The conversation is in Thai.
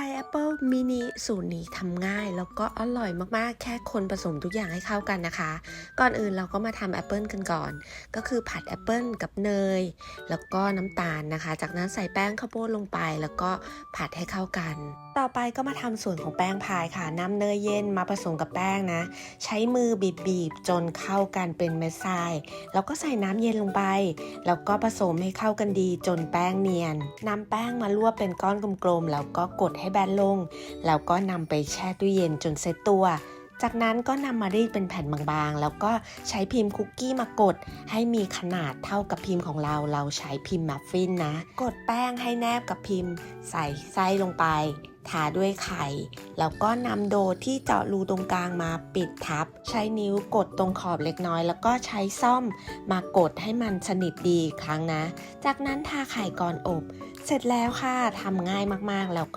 ายแอปเปิลมินิสูตรนี้ทำง่าย แล้วก็อร่อยมากๆ แค่คนผสมทุกอย่างให้เข้ากันนะคะ ก่อนอื่นเราก็มาทำแอปเปิลกันก่อน ก็คือผัดแอปเปิลกับเนย แล้วก็น้ำตาลนะคะ จากนั้นใส่แป้งข้าวโพดลงไป แล้วก็ผัดให้เข้ากัน ต่อไปก็มาทำส่วนของแป้งพายค่ะนำเนยเย็นมาผสมกับแป้งนะ ใช้มือบีบๆจนเข้ากันเป็นเม็ดทราย แล้วก็ใส่น้ำเย็นลงไป แล้วก็ผสมให้เข้ากันดีจนแป้งเนียนนำแป้งมาลวกเป็นก้อนกลมๆ แล้วก็กดให้แบนลง แล้วก็นำไปแช่ตู้เย็นจนเซ็ตตัว จากนั้นก็นำมารีดเป็นแผ่นบางๆ แล้วก็ใช้พิมพ์คุกกี้มากด ให้มีขนาดเท่ากับพิมพ์ของเรา เราใช้พิมพ์มัฟฟินนะ กดแป้งให้แนบกับพิมพ์ ใส่ไส้ลงไปทาด้วยไข่ แล้วก็นำโดที่เจาะรูตรงกลางมาปิดทับ ใช้นิ้วกดตรงขอบเล็กน้อย แล้วก็ใช้ซ่อมมากดให้มันสนิทดีครั้งนะ จากนั้นทาไข่ก่อนอบ เสร็จแล้วค่ะทำง่ายมากๆ แล้วก็